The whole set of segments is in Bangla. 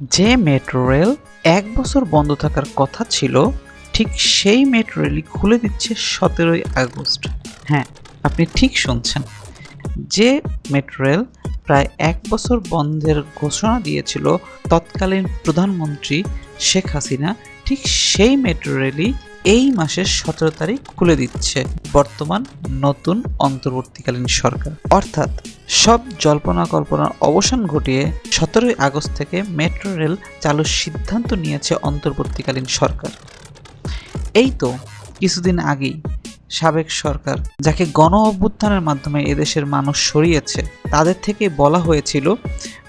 যে মেট্রো রেল এক বছর বন্ধ থাকার কথা ছিল, ঠিক সেই মেট্রো রেলই খুলে দিচ্ছে সতেরোই আগস্ট। হ্যাঁ আপনি ঠিক শুনছেন। যে মেট্রো রেল প্রায় এক বছর বন্ধের ঘোষণা দিয়েছিল তৎকালীন প্রধানমন্ত্রী শেখ হাসিনা, ঠিক সেই মেট্রো রেলই এই মাসের সতেরো তারিখ খুলে দিচ্ছে বর্তমান নতুন অন্তর্বর্তীকালীন সরকার। অর্থাৎ সব জল্পনা কল্পনার অবসান ঘটিয়ে সতেরোই আগস্ট থেকে মেট্রো রেল চালুর সিদ্ধান্ত নিয়েছে অন্তর্বর্তীকালীন সরকার। এই তো কিছুদিন আগেই সাবেক সরকার, যাকে গণ অভ্যুত্থানের মাধ্যমে এদেশের মানুষ সরিয়েছে, তাদের থেকে বলা হয়েছিল,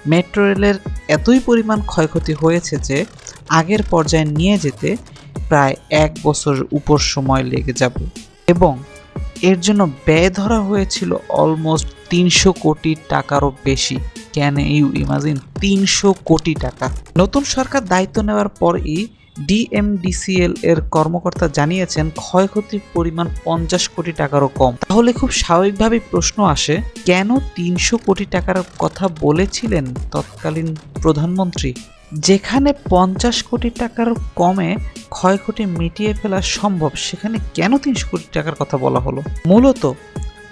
মেট্রো রেলের এতই পরিমাণ ক্ষয়ক্ষতি হয়েছে যে আগের পর্যায়ে নিয়ে যেতে প্রায় এক বছর উপর সময় লেগে যাবে। এবং এর জন্য ব্যয় ধরা হয়েছিল অলমোস্ট তিনশো কোটি টাকারও বেশি। ক্যান ইউ ইমাজিন তিনশো কোটি টাকা। নতুন সরকার দায়িত্ব নেওয়ার পরই ডিএমডিসিএল এর কর্মকর্তা জানিয়েছেন ক্ষয়ক্ষতির পরিমাণ পঞ্চাশ কোটি টাকারও কম। তাহলে খুব স্বাভাবিকভাবেই প্রশ্ন আসে, কেন তিনশো কোটি টাকার কথা বলেছিলেন তৎকালীন প্রধানমন্ত্রী? যেখানে পঞ্চাশ কোটি টাকার কমে ক্ষয়ক্ষতি মিটিয়ে ফেলা সম্ভব, সেখানে কেন তিনশো কোটি টাকার কথা বলা হলো? মূলত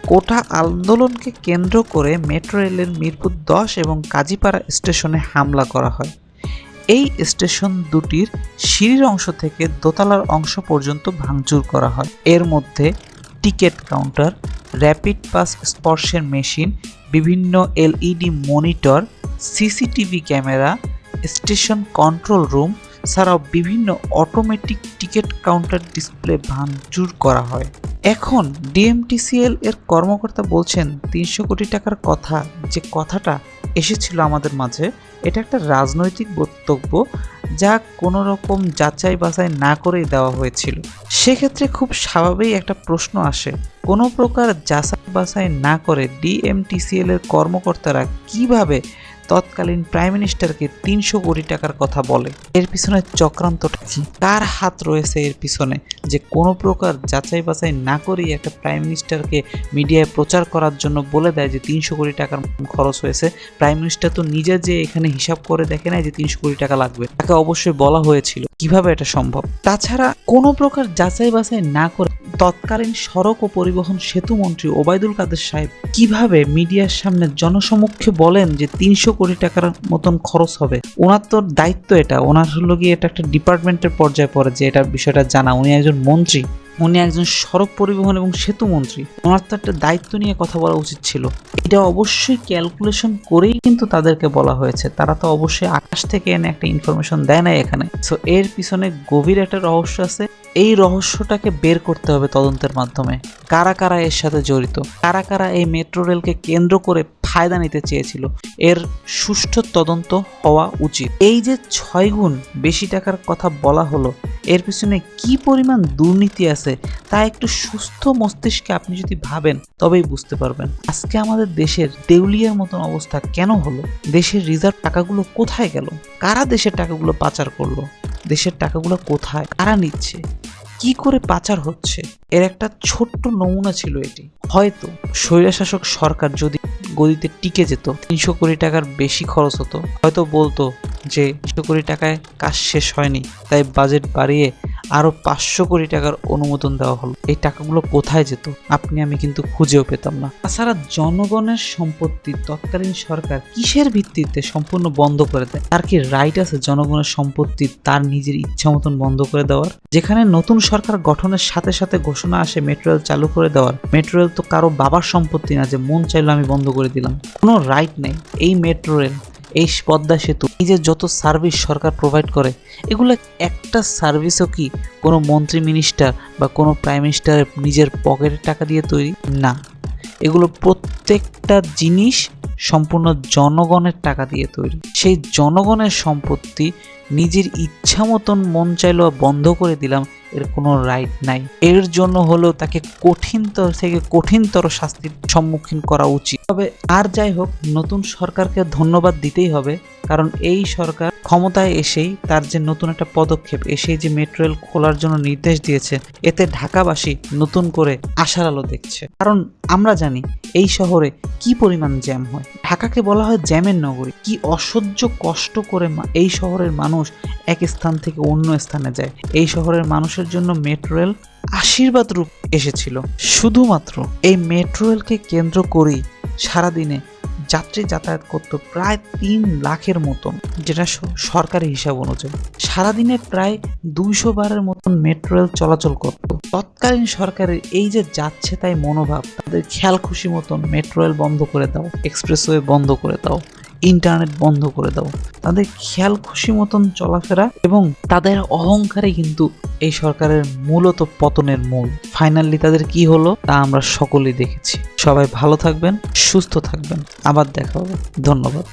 কোটা আন্দোলনকে কেন্দ্র করে মেট্রো রেলের মিরপুর দশ এবং কাজীপাড়া স্টেশনে হামলা করা হয়। এই স্টেশন দুটির সিঁড়ির অংশ থেকে দোতলার অংশ পর্যন্ত ভাঙচুর করা হয়। এর মধ্যে টিকিট কাউন্টার, র্যাপিড পাস স্পর্শের মেশিন, বিভিন্ন LED monitor, CCTV camera, station control room ছাড়াও বিভিন্ন অটোমেটিক টিকিট কাউন্টার ডিসপ্লে ভাঙচুর করা হয়। এখন ডিএমটিসিএল এর কর্মকর্তা বলছেন তিনশো কোটি টাকার কথা, যে কথাটা এসেছিল আমাদের মাঝে, এটা একটা রাজনৈতিক বক্তব্য যা কোনো রকম যাচাই বাছাই না করেই দেওয়া হয়েছিল। সেক্ষেত্রে খুব স্বাভাবিক একটা প্রশ্ন আসে, কোনো প্রকার যাচাই বাছাই না করে ডিএমটিসিএল এর কর্মকর্তারা কীভাবে তৎকালীন প্রাইম মিনিস্টারকে তিনশো কোটি টাকার কথা বলে। এর পিছনে চক্রান্তটা কি? কার হাত রয়েছে এর পিছনে? যে কোনো প্রকার যাচাই বাছাই না করেই একটা প্রাইম মিনিস্টারকে মিডিয়ায় প্রচার করার জন্য বলে দেয় যে তিনশো কোটি টাকার খরচ হয়েছে। প্রাইম মিনিস্টার তো নিজে যে এখানে হিসাব করে দেখে নাই যে তিনশো কোটি টাকা লাগবে। তাকে অবশ্যই বলা হয়েছিল। কীভাবে এটা সম্ভব? তাছাড়া কোনো প্রকার যাচাই বাছাই না করে তৎকালীন সড়ক ও পরিবহন সেতু মন্ত্রী ওবায়দুল কাদের সাহেব কীভাবে মিডিয়ার সামনে জনসমক্ষে বলেন যে তিনশো কোটি টাকার মতন খরচ হবে? ওনার তো দায়িত্ব এটা। ওনার হলো গিয়ে এটা একটা ডিপার্টমেন্টের পর্যায়ে পড়ে যে এটা বিষয়টা জানা। উনি একজন মন্ত্রী। উনি একজন সড়ক পরিবহন এবং সেতু মন্ত্রী। ওনার তো একটা দায়িত্ব নিয়ে কথা বলা উচিত ছিল। এটা অবশ্যই ক্যালকুলেশন করেই কিন্তু তাদেরকে বলা হয়েছে। তারা তো অবশ্যই আকাশ থেকে এনে একটা ইনফরমেশন দেয় না এখানে। সো এর পিছনে গভীর একটা রহস্য আছে। এই রহস্যটাকে বের করতে হবে তদন্তের মাধ্যমে। কারা কারা এর সাথে জড়িত? কারা কারা এই মেট্রো রেলকে কেন্দ্র করে ফায়দা নিতে চেয়েছিল। এর সুষ্ঠু তদন্ত হওয়া উচিত। এই যে ছয় গুণ বেশি টাকার কথা বলা হলো, এর পিছনে কি পরিমাণ দুর্নীতি আছে তা একটু সুস্থ মস্তিষ্কে আপনি যদি ভাবেন, তবেই বুঝতে পারবেন। আজকে আমাদের দেশের দেউলিয়ার মতন অবস্থা কেন হলো? দেশের রিজার্ভ টাকাগুলো কোথায় গেল? কারা দেশের টাকাগুলো পাচার করল? দেশের টাকাগুলো কোথায়? কারা নিচ্ছে? কি করে পাচার হচ্ছে? এর একটা ছোট্ট নমুনা ছিল এটি। হয়তো স্বৈরাশাসক সরকার যদি গদিতে টিকে যেত। তিনশো কোটি টাকার বেশি খরচ হতো। হয়তো বলতো যে, তিনশো কোটি টাকায় কাজ শেষ হয়নি, তাই বাজেট বাড়িয়ে আরও পাঁচশো কোটি টাকার অনুমোদন দেওয়া হলো। এই টাকাগুলো কোথায় যেত? আপনি, আমি কিন্তু খুঁজেও পেতাম না। তাছাড়া জনগণের সম্পত্তি তৎকালীন সরকার কিসের ভিত্তিতে সম্পূর্ণ বন্ধ করে দেয়? তার কি রাইট আছে জনগণের সম্পত্তি তার নিজের ইচ্ছা মতন বন্ধ করে দেওয়ার? যেখানে নতুন সরকার গঠনের সাথে সাথে ঘোষণা আসে মেট্রো রেল চালু করে দেওয়ার। মেট্রো রেল তো কারও বাবার সম্পত্তি না যে মন চাইলো আমি বন্ধ করে দিলাম। কোনো রাইট নেই। এই মেট্রো রেল এই পদ্মা সেতু, এই যে যত সার্ভিস সরকার প্রোভাইড করে, এগুলো একটা সার্ভিসও কি কোনো মন্ত্রী মিনিস্টার বা কোনো প্রাইম মিনিস্টার নিজের পকেটের টাকা দিয়ে তৈরি? না। এগুলো প্রত্যেকটা জিনিস সম্পূর্ণ জনগণের টাকা দিয়ে তৈরি। সেই জনগণের সম্পত্তি নিজের ইচ্ছা মতন মন চাইলো বন্ধ করে দিলাম এর কোনো রাইট নাই। এর জন্য হলো তাকে কঠিনতর থেকে কঠিনতর শাস্তির সম্মুখীন করা উচিত। তবে আর যাই হোক, নতুন সরকারকে ধন্যবাদ দিতেই হবে। কারণ এই সরকার ক্ষমতায় এসেই তার যে নতুন একটা পদক্ষেপ, এসেই যে মেট্রো রেল খোলার জন্য নির্দেশ দিয়েছে, এতে ঢাকাবাসী নতুন করে আশার আলো দেখছে। কারণ আমরা জানি এই শহরে কি পরিমাণ জ্যাম হয়। ঢাকাকে বলা হয় জ্যামের নগরী। কি অসহ্য কষ্ট করে এই শহরের মানুষ এক স্থান থেকে অন্য স্থানে যায়। এই শহরের মানুষের জন্য মেট্রো রেল আশীর্বাদ রূপ এসেছিল। শুধুমাত্র এই মেট্রো রেলকে কেন্দ্র করেই সারাদিনে যাত্রী যাতায়াত করতো প্রায় তিন লাখের মতন, যেটা সরকারি হিসাব অনুযায়ী। সারাদিনে প্রায় দুইশো বারের মতন মেট্রো রেল চলাচল করত। তৎকালীন সরকারের এই যে যাচ্ছে তাই মনোভাব, তাদের খেয়াল খুশি মতন মেট্রো রেল বন্ধ করে দাও, এক্সপ্রেসওয়ে বন্ধ করে দাও। ইন্টারনেট বন্ধ করে দাও। তাদের খেয়াল খুশি মতন চলাফেরা এবং তাদের অহংকারে কিন্তু এই সরকারের মূলত পতনের মূল। ফাইনালি তাদের কি হলো তা আমরা সকলেই দেখেছি। সবাই ভালো থাকবেন, সুস্থ থাকবেন। আবার দেখা হবে। ধন্যবাদ।